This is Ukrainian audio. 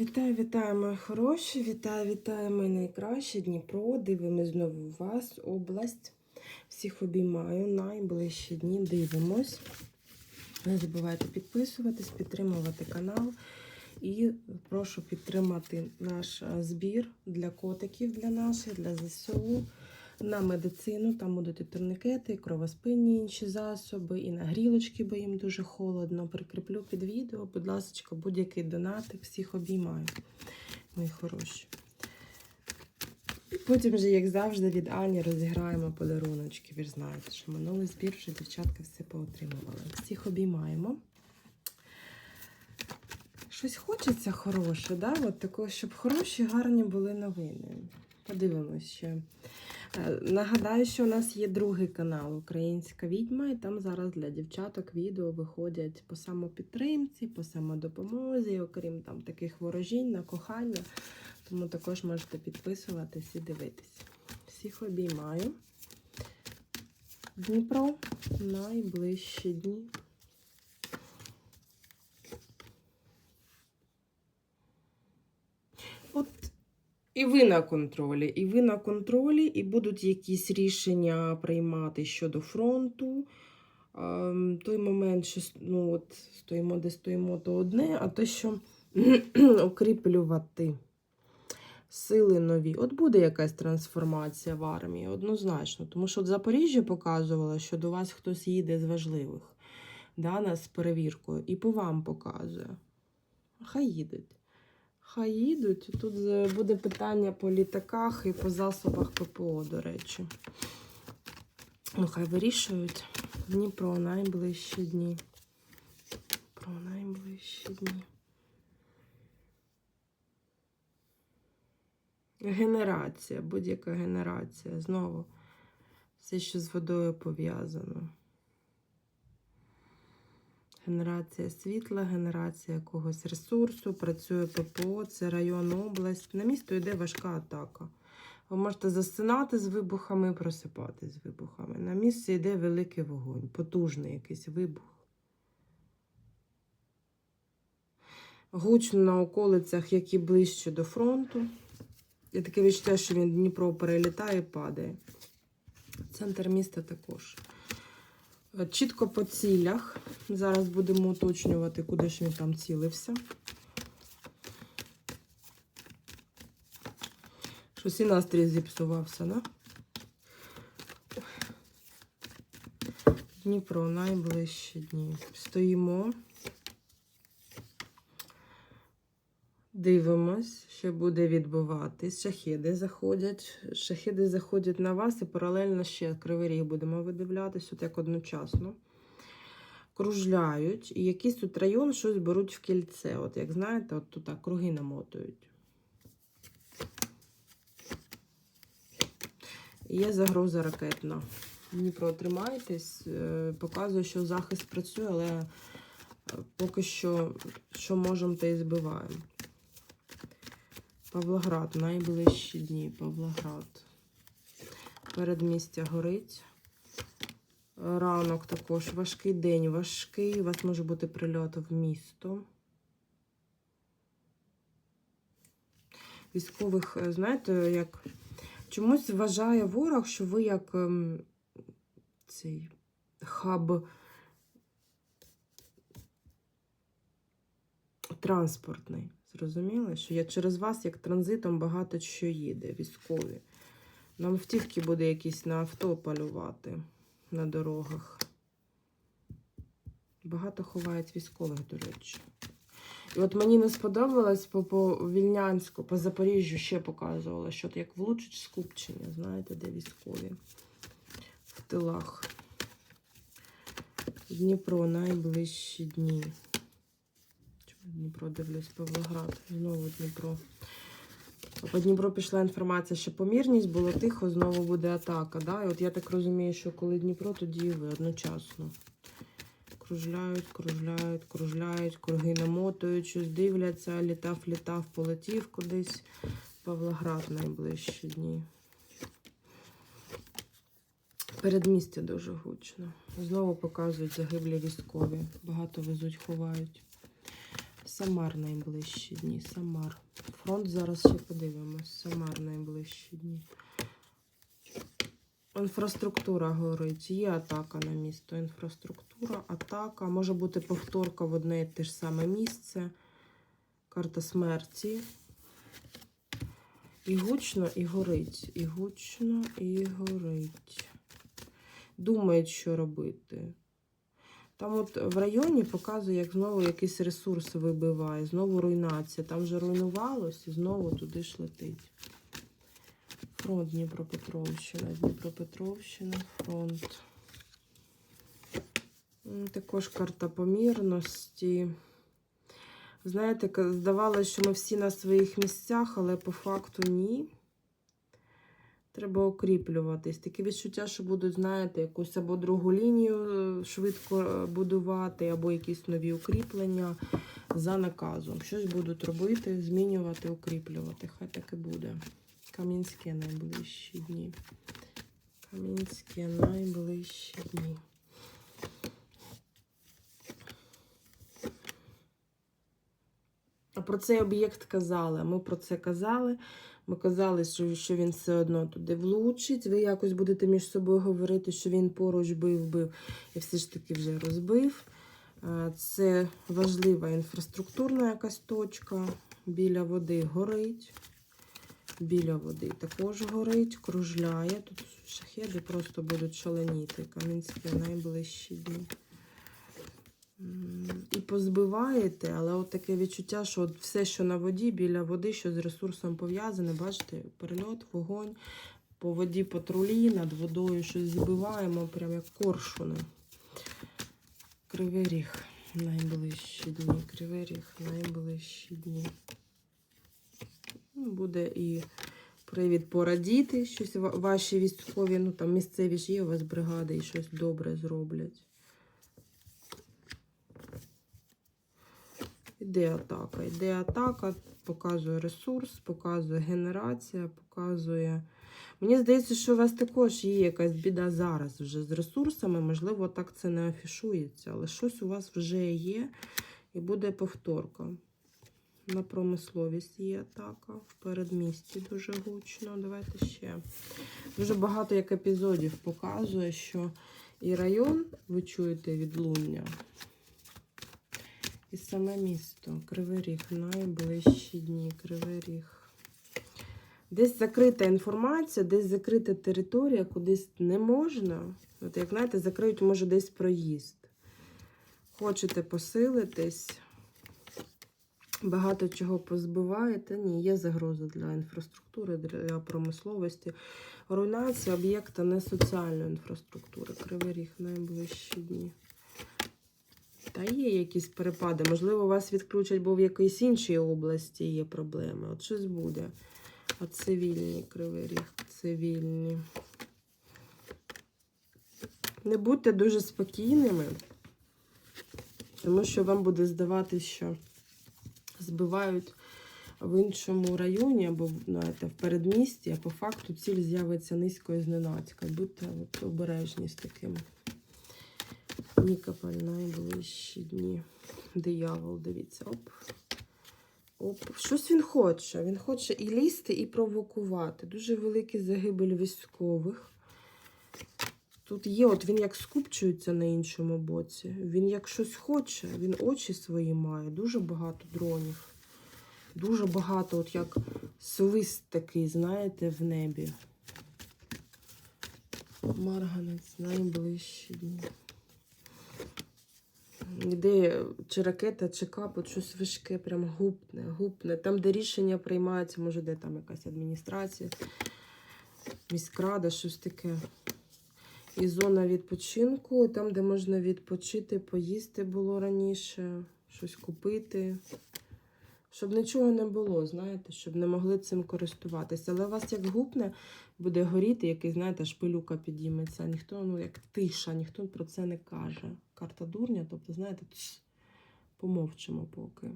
Вітаю, вітаю, мої хороші! Вітаю, вітаю, мої найкращі Дніпро. Дивимось знову вас, область. Всіх обіймаю. Найближчі дні дивимось. Не забувайте підписуватись, підтримувати канал. І прошу підтримати наш збір для котиків, для наших, для ЗСУ. На медицину, там будуть і турникети, і кровоспинні інші засоби, і нагрілочки, бо їм дуже холодно. Прикріплю під відео, будь ласка, будь-який донатик, всіх обіймаю, мої хороші. Потім вже, як завжди, від Ані розіграємо подаруночки. Ви ж знаєте, що минулий збір вже дівчатка все поотримували. Всіх обіймаємо. Щось хочеться хороше, да? От такого, щоб хороші, гарні були новини. Подивимось ще. Е, Нагадаю, що у нас є другий канал Українська відьма, і там зараз для дівчаток відео виходять по самопідтримці, по самодопомозі, окрім там таких ворожінь на кохання. Тому також можете підписуватись і дивитись. Всіх обіймаю. Дніпро найближчі дні. От і ви на контролі, і ви на контролі, і будуть якісь рішення приймати щодо фронту. Ем, Той момент, що ну, от, стоїмо, де стоїмо, то одне, а те, що укріплювати сили нові. От буде якась трансформація в армії, однозначно. Тому що от Запоріжжя показувало, що до вас хтось їде з важливих да, нас з перевіркою, і по вам показує. Хай їдуть. Хай їдуть. Тут е, буде питання по літаках і по засобах ППО, до речі. Ну, хай вирішують. Дніпро найближчі дні. Про найближчі дні. Генерація, будь-яка генерація. Знову все, що з водою пов'язано. Генерація світла, генерація якогось ресурсу, працює ППО, це район, область. На місто йде важка атака. Ви можете засинати з вибухами, просипати з вибухами. На місці йде великий вогонь, потужний якийсь вибух. Гучно на околицях, які ближче до фронту. Я таке відчуття, що він Дніпро перелітає і падає. Центр міста також. Чітко по цілях. Зараз будемо уточнювати, куди ж він там цілився. Щось і настрій зіпсувався, да? Дніпро найближчі дні. Стоїмо. Дивимось, що буде відбуватись. Шахіди заходять. Шахіди заходять на вас і паралельно ще кривий ріг будемо видивлятись, от як одночасно. Кружляють, і якийсь тут район щось беруть в кільце. От як знаєте, от тут так круги намотують. Є загроза ракетна. Дніпро, тримайтесь, е, показує, що захист працює, але е, поки що, що можемо, те і збиваємо. Павлоград, найближчі дні. Павлоград. Передмістя горить. Ранок також важкий день, важкий. У вас може бути прильот в місто. Військових, е, знаєте, як чомусь вважає ворог, що ви як ем, цей хаб транспортний. Зрозуміли, що я через вас, як транзитом, багато що їде, військові. Нам втівки буде якісь на авто полювати на дорогах. Багато ховають військових, до речі. І от мені не сподобалось по, по Вільнянську, по Запоріжжю ще показувала, що як влучить скупчення, знаєте, де військові в тилах. Дніпро найближчі дні. Дніпро дивлюсь, Павлоград. Знову Дніпро. По Дніпро пішла інформація, що помірність було тихо, знову буде атака. Да? І от я так розумію, що коли Дніпро, тоді ви одночасно. Кружляють, кружляють, кружляють, круги намотують, щось дивляться, літав, літав, полетів кудись. Павлоград найближчі дні. Передмістя дуже гучно. Знову показують загиблі військові. Багато везуть, ховають. Самар найближчі дні. Самар. Фронт зараз ще подивимось. Самар найближчі дні. Інфраструктура горить. Є атака на місто. Інфраструктура, атака. Може бути повторка в одне і те ж саме місце. Карта смерті. І гучно, і горить. І гучно, і горить. Думають, що робити. Там от в районі показує, як знову якийсь ресурс вибиває, знову руйнація. Там вже руйнувалось і знову туди ж летить. Фронт Дніпропетровщина, Дніпропетровщина, фронт. Також карта помірності. Знаєте, здавалося, що ми всі на своїх місцях, але по факту ні. Треба укріплюватись. Таке відчуття, що будуть, знаєте, якусь або другу лінію е, швидко е, будувати, або якісь нові укріплення за наказом. Щось будуть робити, змінювати, укріплювати. Хай так і буде. Кам'янське найближчі дні. Кам'янське найближчі дні. А про цей об'єкт казали. Ми про це казали. Ми казали, що, він все одно туди влучить. Ви якось будете між собою говорити, що він поруч бив, бив і все ж таки вже розбив. Е, Це важлива інфраструктурна якась точка. Біля води горить. Біля води також горить, кружляє. Тут шахеди просто будуть шаленіти. Кам'янське найближчі дні. І позбиваєте, але от таке відчуття, що от все, що на воді, біля води, що з ресурсом пов'язане, бачите, перельот, вогонь, по воді патрулі, над водою щось збиваємо, прям як коршуни. Кривий ріг найближчі дні. Кривий ріг найближчі дні. Ну, Буде і привід порадіти, щось ваші військові, ну там місцеві ж є у вас бригади і щось добре зроблять. Іде атака. Іде атака, показує ресурс, показує генерація, показує. Мені здається, що у вас також є якась біда зараз вже з ресурсами. Можливо, так це не афішується, але щось у вас вже є і буде повторка. На промисловість є атака. В передмісті дуже гучно. Давайте ще. Дуже багато як епізодів показує, що і район, ви чуєте відлуння, і саме місто. Кривий Ріг, найближчі дні. Кривий Ріг. Десь закрита інформація, десь закрита територія, кудись не можна. От як знаєте, закриють, може, десь проїзд. Хочете посилитись, багато чого позбиваєте. Ні, є загроза для інфраструктури, для промисловості. Руйнація об'єкта не соціальної інфраструктури. Кривий Ріг, найближчі дні. Та є якісь перепади. Можливо, вас відключать, бо в якійсь іншій області є проблеми. От щось буде. А цивільні кривий ріг, цивільні. Не будьте дуже спокійними, тому що вам буде здаватися, що збивають в іншому районі або знаєте, в передмісті, а по факту ціль з'явиться низько і зненацька. Будьте обережні з таким. Нікополь найближчі дні. Диявол, дивіться, оп. Оп. Щось він хоче. Він хоче і лізти, і провокувати. Дуже великий загибель військових. Тут є, от він як скупчується на іншому боці. Він як щось хоче, він очі свої має. Дуже багато дронів. Дуже багато, от як свист такий, знаєте, в небі. Марганець найближчі дні. Іде чи ракета, чи капот, щось важке, прям гупне, гупне. Там, де рішення приймаються, може, де там якась адміністрація, міськрада, щось таке. І зона відпочинку, там, де можна відпочити, поїсти було раніше, щось купити. Щоб нічого не було, знаєте, щоб не могли цим користуватися. Але у вас як гупне буде горіти, який, знаєте, шпилюка підійметься. Ніхто, ну як тиша, ніхто про це не каже. Карта дурня, тобто, знаєте, помовчимо поки.